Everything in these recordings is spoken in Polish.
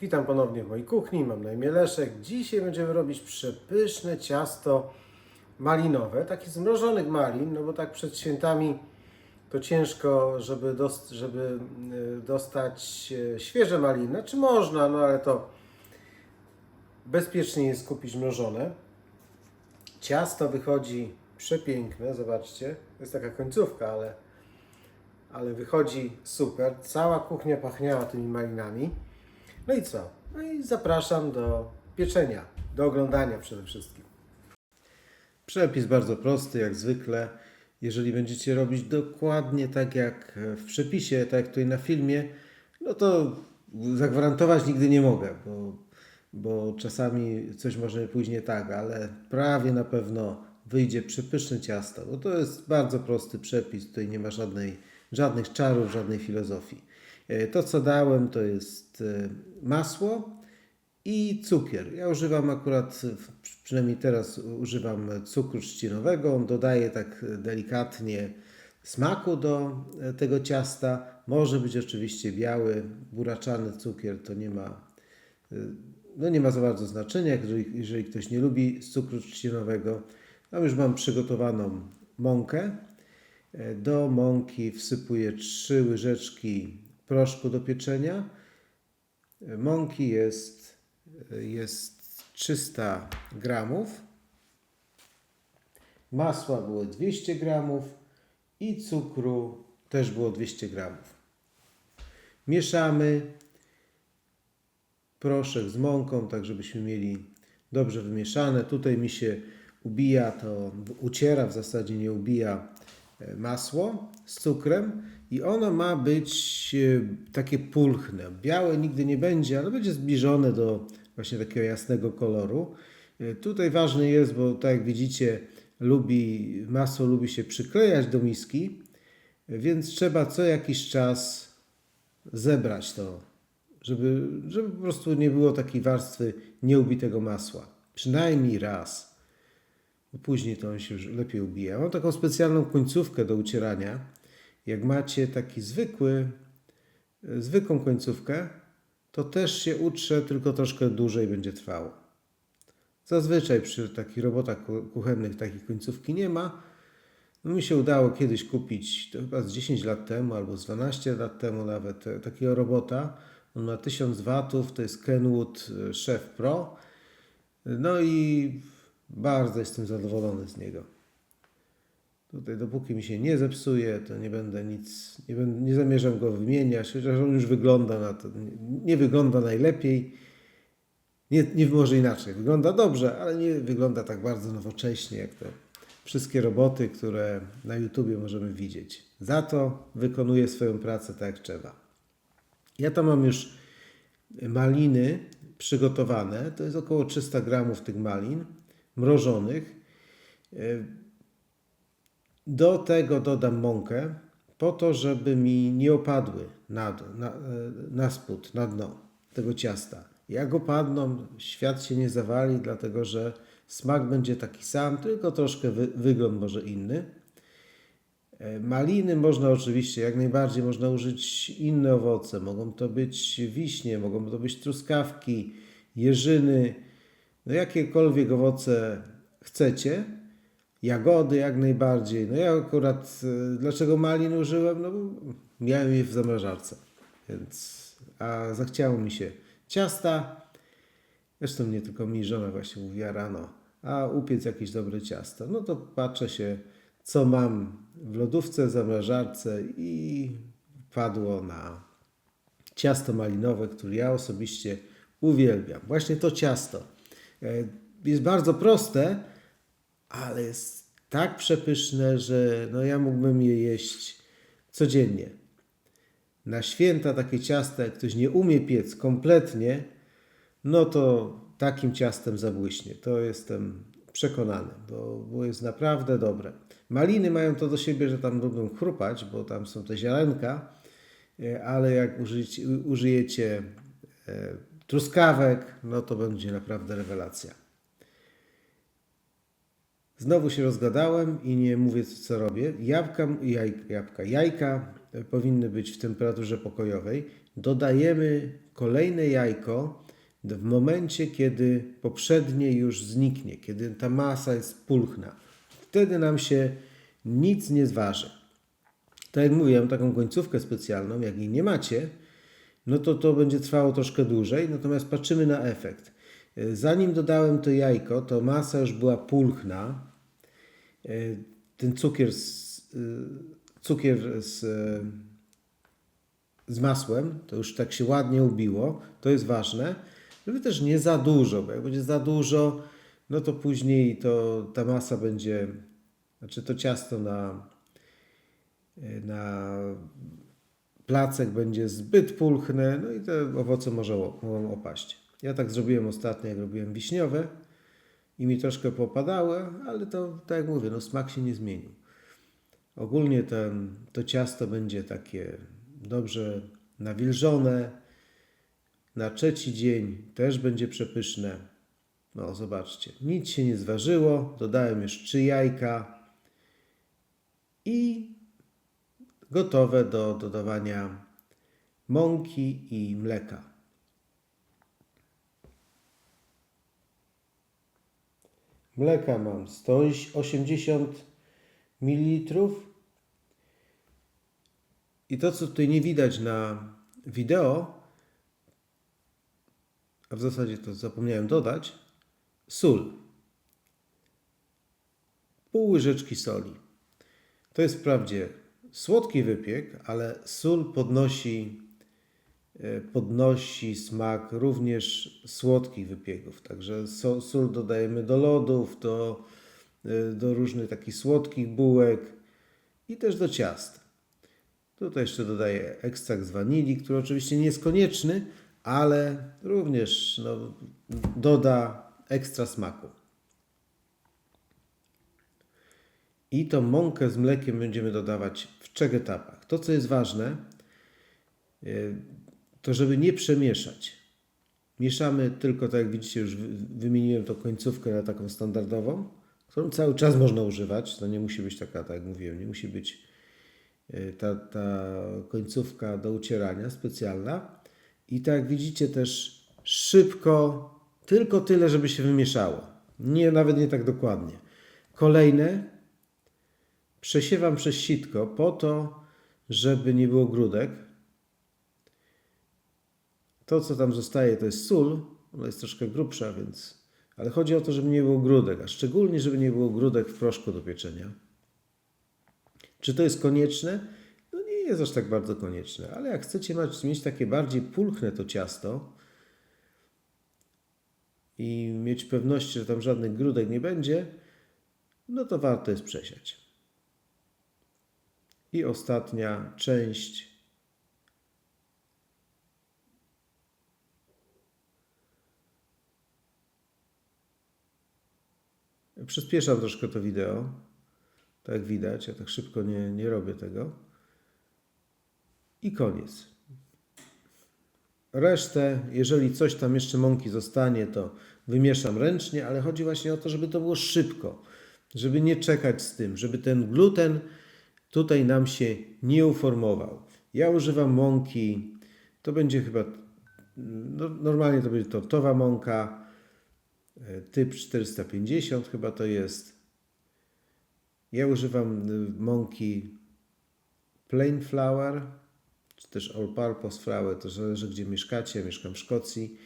Witam ponownie w mojej kuchni, mam na imię Leszek. Dzisiaj będziemy robić przepyszne ciasto malinowe, takie z mrożonych malin, no bo tak przed świętami to ciężko, żeby, dost, żeby y, dostać e, świeże maliny. Czy można, no ale to bezpiecznie jest kupić mrożone. Ciasto wychodzi przepiękne, zobaczcie. Jest taka końcówka, ale, ale wychodzi super. Cała kuchnia pachniała tymi malinami. No i co? No i zapraszam do pieczenia, do oglądania przede wszystkim. Przepis bardzo prosty, jak zwykle. Jeżeli będziecie robić dokładnie tak jak w przepisie, tak jak tutaj na filmie, no to zagwarantować nigdy nie mogę, bo, bo czasami coś może pójść nie tak, ale prawie na pewno wyjdzie przepyszne ciasto, bo to jest bardzo prosty przepis, tutaj nie ma żadnej, żadnych czarów, żadnej filozofii. E, To, co dałem, to jest e, masło i cukier. Ja używam akurat, przynajmniej teraz używam cukru trzcinowego. On dodaje tak delikatnie smaku do e, tego ciasta. Może być oczywiście biały, buraczany cukier, to nie ma, no nie ma za bardzo znaczenia, jeżeli, jeżeli ktoś nie lubi cukru trzcinowego. Tam już mam przygotowaną mąkę. Do mąki wsypuję 3 łyżeczki proszku do pieczenia. Mąki jest, jest 300 gramów. Masła było 200 gramów i cukru też było 200 gramów. Mieszamy proszek z mąką, tak żebyśmy mieli dobrze wymieszane. Tutaj mi się ubija to, uciera w zasadzie nie ubija e, masło z cukrem i ono ma być e, takie pulchne. Białe nigdy nie będzie, ale będzie zbliżone do właśnie takiego jasnego koloru. E, Tutaj ważny jest, bo tak jak widzicie, lubi, masło lubi się przyklejać do miski, więc trzeba co jakiś czas zebrać to, żeby, żeby po prostu nie było takiej warstwy nieubitego masła. Przynajmniej raz. Później to on się już lepiej ubija. Mam taką specjalną końcówkę do ucierania. Jak macie taki zwykły, zwykłą końcówkę, to też się utrze, tylko troszkę dłużej będzie trwało. Zazwyczaj przy takich robotach ku- kuchennych takiej końcówki nie ma. No mi się udało kiedyś kupić, to chyba z 10 lat temu albo z 12 lat temu nawet, takiego robota. On ma 1000 watów, to jest Kenwood e, Chef Pro. No i bardzo jestem zadowolony z niego. Tutaj dopóki mi się nie zepsuje, to nie będę nic, nie, będę, nie zamierzam go wymieniać, chociaż on już wygląda na to, nie, nie wygląda najlepiej. Nie, nie może inaczej. Wygląda dobrze, ale nie wygląda tak bardzo nowocześnie, jak te wszystkie roboty, które na YouTubie możemy widzieć. Za to wykonuje swoją pracę tak jak trzeba. Ja tam mam już maliny przygotowane. To jest około 300 gramów tych malin mrożonych. Do tego dodam mąkę po to, żeby mi nie opadły na, na, e, na spód, na dno tego ciasta. Jak opadną, świat się nie zawali, dlatego że smak będzie taki sam, tylko troszkę wy, wygląd może inny. E, Maliny można oczywiście, jak najbardziej można użyć inne owoce. Mogą to być wiśnie, mogą to być truskawki, jeżyny, no jakiekolwiek owoce chcecie. Jagody jak najbardziej. No ja akurat, e, dlaczego malin użyłem? No bo miałem je w zamrażarce, więc, a zachciało mi się ciasta. Zresztą nie tylko mi żona właśnie mówiła rano, a upiec jakieś dobre ciasto. No to patrzę się, co mam w lodówce, w zamrażarce i padło na ciasto malinowe, które ja osobiście uwielbiam. Właśnie to ciasto. E, Jest bardzo proste, ale jest tak przepyszne, że no ja mógłbym je jeść codziennie. Na święta takie ciasta, jak ktoś nie umie piec kompletnie, no to takim ciastem zabłyśnie. To jestem przekonany, bo, bo jest naprawdę dobre. Maliny mają to do siebie, że tam lubią chrupać, bo tam są te ziarenka, e, ale jak użyjecie, użyjecie e, truskawek, no to będzie naprawdę rewelacja. Znowu się rozgadałem i nie mówię co robię. Jabłka, jaj, jabłka, jajka powinny być w temperaturze pokojowej. Dodajemy kolejne jajko w momencie, kiedy poprzednie już zniknie, kiedy ta masa jest pulchna. Wtedy nam się nic nie zważy. Tak jak mówiłem, taką końcówkę specjalną, jak jej nie macie, no to to będzie trwało troszkę dłużej, natomiast patrzymy na efekt. Zanim dodałem to jajko, to masa już była pulchna. E, Ten cukier z, e, cukier z, e, z masłem, to już tak się ładnie ubiło, to jest ważne, żeby też nie za dużo, bo jak będzie za dużo, no to później to ta masa będzie, znaczy to ciasto na, na placek będzie zbyt pulchne, no i te owoce może, mogą opaść. Ja tak zrobiłem ostatnio, jak robiłem wiśniowe i mi troszkę popadały, ale to, tak jak mówię, no smak się nie zmienił. Ogólnie ten, to ciasto będzie takie dobrze nawilżone. Na trzeci dzień też będzie przepyszne. No, zobaczcie, nic się nie zważyło. Dodałem trzy jajka i gotowe do dodawania mąki i mleka. Mleka mam 180 ml. I to, co tutaj nie widać na wideo, a w zasadzie to zapomniałem dodać, sól. Pół łyżeczki soli. To jest wprawdzie słodki wypiek, ale sól podnosi, podnosi smak również słodkich wypieków. Także sól dodajemy do lodów, do, e, do różnych takich słodkich bułek i też do ciast. Tutaj jeszcze dodaję ekstrakt z wanilii, który oczywiście nie jest konieczny, ale również no, doda ekstra smaku. I tą mąkę z mlekiem będziemy dodawać w trzech etapach. To, co jest ważne, y, to żeby nie przemieszać. Mieszamy tylko, tak jak widzicie, już wy- wymieniłem tą końcówkę na taką standardową, którą cały czas można używać. To nie musi być taka, tak jak mówiłem, nie musi być y, ta, ta końcówka do ucierania specjalna. I tak jak widzicie też szybko, tylko tyle, żeby się wymieszało. Nie, nawet nie tak dokładnie. Kolejne przesiewam przez sitko po to, żeby nie było grudek. To, co tam zostaje, to jest sól. Ona jest troszkę grubsza, więc. Ale chodzi o to, żeby nie było grudek, a szczególnie, żeby nie było grudek w proszku do pieczenia. Czy to jest konieczne? No nie jest aż tak bardzo konieczne, ale jak chcecie mieć takie bardziej pulchne to ciasto i mieć pewność, że tam żadnych grudek nie będzie, no to warto jest przesiać. I ostatnia część. Przyspieszam troszkę to wideo. Tak widać, ja tak szybko nie, nie robię tego. I koniec. Resztę, jeżeli coś tam jeszcze mąki zostanie, to wymieszam ręcznie, ale chodzi właśnie o to, żeby to było szybko, żeby nie czekać z tym, żeby ten gluten tutaj nam się nie uformował. Ja używam mąki, to będzie chyba, no, normalnie to będzie tortowa mąka, typ 450 chyba to jest. Ja używam y, mąki plain flour, czy też all purpose flour, to zależy gdzie mieszkacie, mieszkam w Szkocji.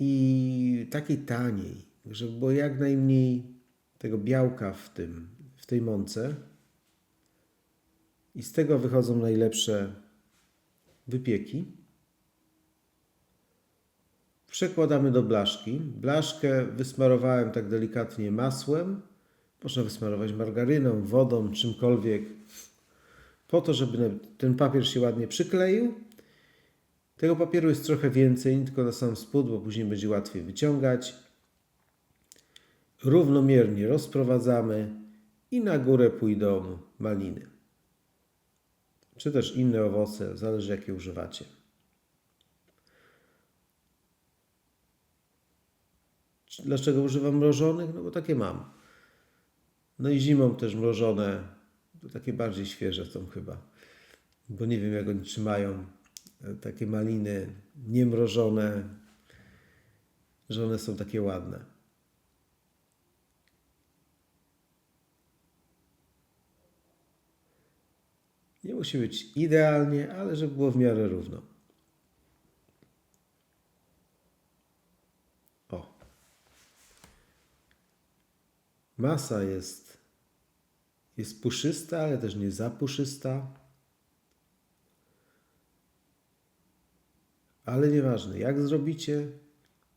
I takiej taniej, żeby było jak najmniej tego białka w tym, w tej mące. I z tego wychodzą najlepsze wypieki. Przekładamy do blaszki. Blaszkę wysmarowałem tak delikatnie masłem. Można wysmarować margaryną, wodą, czymkolwiek. Po to, żeby ten papier się ładnie przykleił. Tego papieru jest trochę więcej, tylko na sam spód, bo później będzie łatwiej wyciągać. Równomiernie rozprowadzamy i na górę pójdą maliny. Czy też inne owoce, zależy jakie używacie. Dlaczego używam mrożonych? No bo takie mam. No i zimą też mrożone, takie bardziej świeże są chyba. bo nie wiem jak oni trzymają e, takie maliny niemrożone, że one są takie ładne. Nie musi być idealnie, ale żeby było w miarę równo. O. Masa jest, jest puszysta, ale też nie za puszysta. Ale nieważne, jak zrobicie,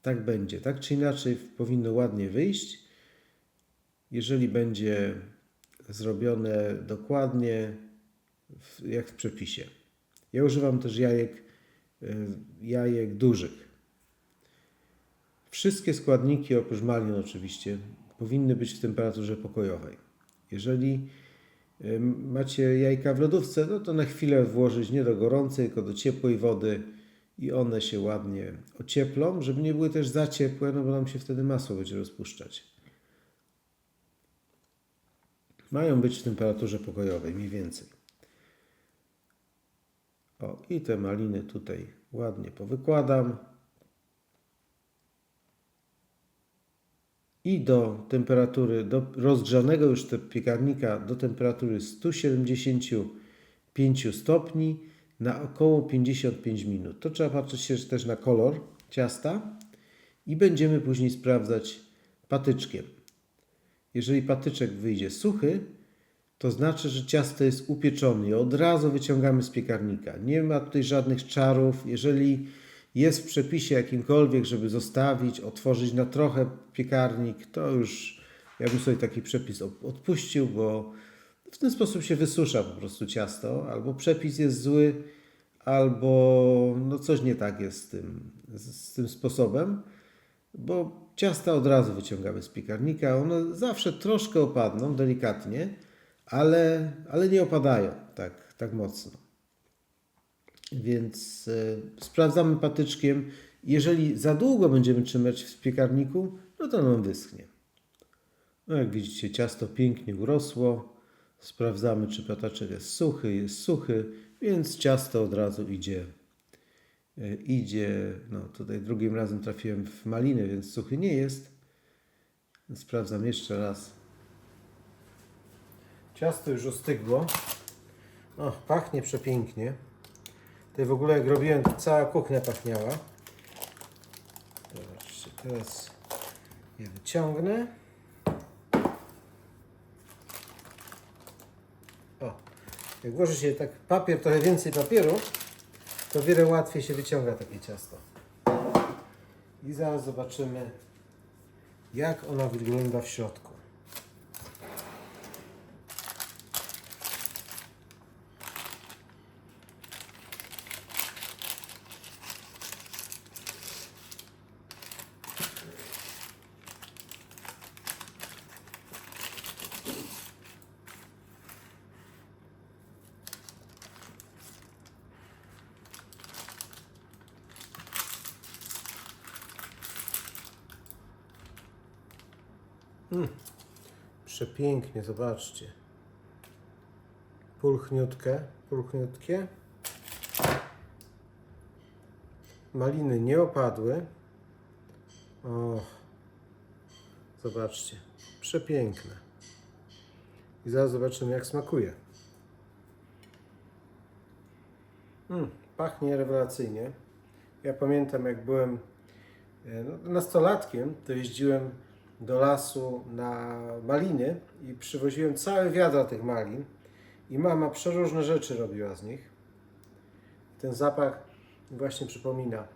tak będzie. Tak czy inaczej powinno ładnie wyjść. Jeżeli będzie zrobione dokładnie, w- jak w przepisie. Ja używam też jajek, y, jajek dużych. Wszystkie składniki, oprócz malin oczywiście, powinny być w temperaturze pokojowej. Jeżeli macie jajka w lodówce, no to na chwilę włożyć nie do gorącej, tylko do ciepłej wody i one się ładnie ocieplą, żeby nie były też za ciepłe, no bo nam się wtedy masło będzie rozpuszczać. Mają być w temperaturze pokojowej, mniej więcej. O, i te maliny tutaj ładnie powykładam. I do temperatury, do rozgrzanego już te piekarnika do temperatury 175 stopni na około 55 minut. To trzeba patrzeć się też na kolor ciasta i będziemy później sprawdzać patyczkiem. Jeżeli patyczek wyjdzie suchy, to znaczy, że ciasto jest upieczone od razu wyciągamy z piekarnika. Nie ma tutaj żadnych czarów. Jeżeli jest w przepisie jakimkolwiek, żeby zostawić, otworzyć na trochę piekarnik, to już ja bym sobie taki przepis odpuścił, bo w ten sposób się wysusza po prostu ciasto. Albo przepis jest zły, albo no coś nie tak jest z tym, z tym sposobem, bo ciasta od razu wyciągamy z piekarnika. One zawsze troszkę opadną, delikatnie, ale, ale nie opadają tak, tak mocno. Więc e, sprawdzamy patyczkiem. Jeżeli za długo będziemy trzymać w piekarniku, no to nam wyschnie. No jak widzicie, ciasto pięknie urosło. Sprawdzamy, czy pataczek jest suchy. Jest suchy, więc ciasto od razu idzie. e, Idzie, no tutaj drugim razem trafiłem w maliny, więc suchy nie jest. Sprawdzam jeszcze raz. Ciasto już ostygło. O, pachnie przepięknie. Tutaj w ogóle jak robiłem, to cała kuchnia pachniała. Zobaczcie, teraz je wyciągnę. O, jak włoży się tak papier, trochę więcej papieru, to wiele łatwiej się wyciąga takie ciasto. I zaraz zobaczymy, jak ona wygląda w środku. Przepięknie, zobaczcie. Pulchniutkie, pulchniutkie. Maliny nie opadły. O, zobaczcie, przepiękne. I zaraz zobaczymy, jak smakuje. Mm, pachnie rewelacyjnie. Ja pamiętam, jak byłem e, no, nastolatkiem, to jeździłem do lasu na maliny i przywoziłem całe wiadra tych malin i mama przeróżne rzeczy robiła z nich. Ten zapach właśnie przypomina.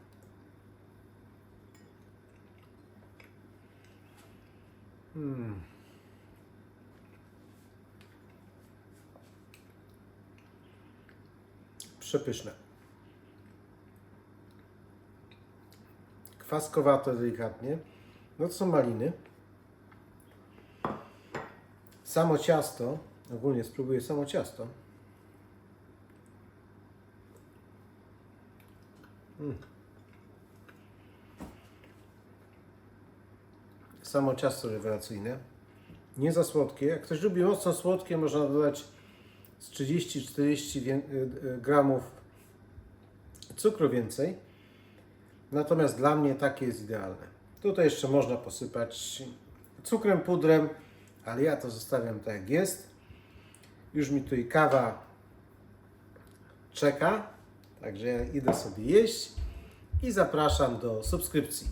Mm. Przepyszne. Kwaskowato delikatnie. No to są maliny. Samo ciasto, ogólnie spróbuję samo ciasto. Mm. Samo ciasto rewelacyjne. Nie za słodkie. Jak ktoś lubi mocno słodkie, można dodać z 30-40 wię- y, y, gramów cukru więcej. Natomiast dla mnie takie jest idealne. Tutaj jeszcze można posypać cukrem, pudrem, ale ja to zostawiam tak jak jest. Już mi tutaj kawa czeka, także ja idę sobie jeść i zapraszam do subskrypcji.